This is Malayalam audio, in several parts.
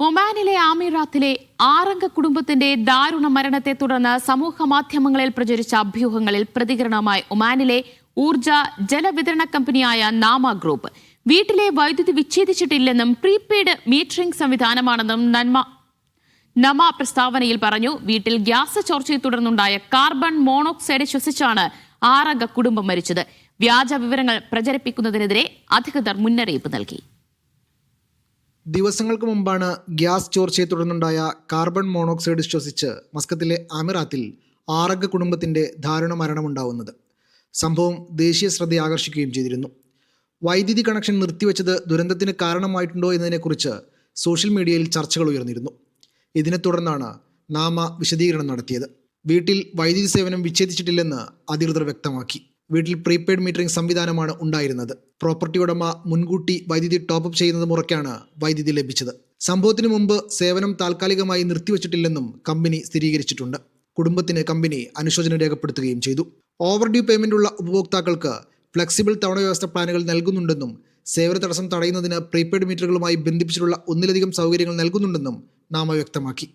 ഒമാനിലെ ആമിറാത്തിലെ ആറംഗ കുടുംബത്തിന്റെ ദാരുണ മരണത്തെ തുടർന്ന് സമൂഹ മാധ്യമങ്ങളിൽ പ്രചരിച്ച അഭ്യൂഹങ്ങളിൽ പ്രതികരണമായി ഒമാനിലെ ഊർജ ജലവിതരണ കമ്പനിയായ നാമ ഗ്രൂപ്പ്. വീട്ടിലെ വൈദ്യുതി വിച്ഛേദിച്ചിട്ടില്ലെന്നും പ്രീപെയ്ഡ് മീറ്ററിംഗ് സംവിധാനമാണെന്നും നന്മ നമ പ്രസ്താവനയിൽ പറഞ്ഞു. വീട്ടിൽ ഗ്യാസ് ചോർച്ചയെ തുടർന്നുണ്ടായ കാർബൺ മോണോക്സൈഡ് ശ്വസിച്ചാണ് ആറംഗ കുടുംബം മരിച്ചത്. വ്യാജ വിവരങ്ങൾ പ്രചരിപ്പിക്കുന്നതിനെതിരെ അധികൃതർ മുന്നറിയിപ്പ് നൽകി. ദിവസങ്ങൾക്ക് മുമ്പാണ് ഗ്യാസ് ചോർച്ചയെ തുടർന്നുണ്ടായ കാർബൺ മോണോക്സൈഡ് ശ്വസിച്ച് മസ്കത്തിലെ അമിറാത്തിൽ ആറംഗ കുടുംബത്തിന്റെ ദാരുണ മരണമുണ്ടാവുന്നത്. സംഭവം ദേശീയ ശ്രദ്ധ ആകർഷിക്കുകയും ചെയ്തിരുന്നു. വൈദ്യുതി കണക്ഷൻ നിർത്തിവെച്ചത് ദുരന്തത്തിന് കാരണമായിട്ടുണ്ടോ എന്നതിനെക്കുറിച്ച് സോഷ്യൽ മീഡിയയിൽ ചർച്ചകൾ ഉയർന്നിരുന്നു. ഇതിനെ തുടർന്നാണ് നാമ വിശദീകരണം നടത്തിയത്. വീട്ടിൽ വൈദ്യുതി സേവനം വിച്ഛേദിച്ചിട്ടില്ലെന്ന് അധികൃതർ വ്യക്തമാക്കി. വീട്ടിൽ പ്രീപെയ്ഡ് മീറ്ററിംഗ് സംവിധാനമാണ് ഉണ്ടായിരുന്നത്. പ്രോപ്പർട്ടി ഉടമ മുൻകൂട്ടി വൈദ്യുതി ടോപ്പപ്പ് ചെയ്യുന്നത് മുറയ്ക്കാണ് വൈദ്യുതി ലഭിച്ചത്. സംഭവത്തിന് മുമ്പ് സേവനം താൽക്കാലികമായി നിർത്തിവച്ചിട്ടില്ലെന്നും കമ്പനി സ്ഥിരീകരിച്ചിട്ടുണ്ട്. കുടുംബത്തിന് കമ്പനി അനുശോചനം രേഖപ്പെടുത്തുകയും ചെയ്തു. ഓവർ ഡ്യൂ പേയ്മെന്റ് ഉള്ള ഉപഭോക്താക്കൾക്ക് ഫ്ലെക്സിബിൾ തവണ വ്യവസ്ഥ പ്ലാനുകൾ നൽകുന്നുണ്ടെന്നും സേവന തടസ്സം തടയുന്നതിന് പ്രീപെയ്ഡ് മീറ്ററുകളുമായി ബന്ധിപ്പിച്ചിട്ടുള്ള ഒന്നിലധികം സൗകര്യങ്ങൾ നൽകുന്നുണ്ടെന്നും നാമ വ്യക്തമാക്കി.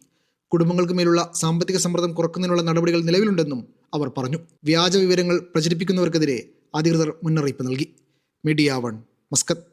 കുടുംബങ്ങൾക്ക് മേലുള്ള സാമ്പത്തിക സമ്മർദ്ദം കുറക്കുന്നതിനുള്ള നടപടികൾ നിലവിലുണ്ടെന്നും അവർ പറഞ്ഞു. വ്യാജ വിവരങ്ങൾ പ്രചരിപ്പിക്കുന്നവർക്കെതിരെ അധികൃതർ മുന്നറിയിപ്പ് നൽകി. Media one Muscat.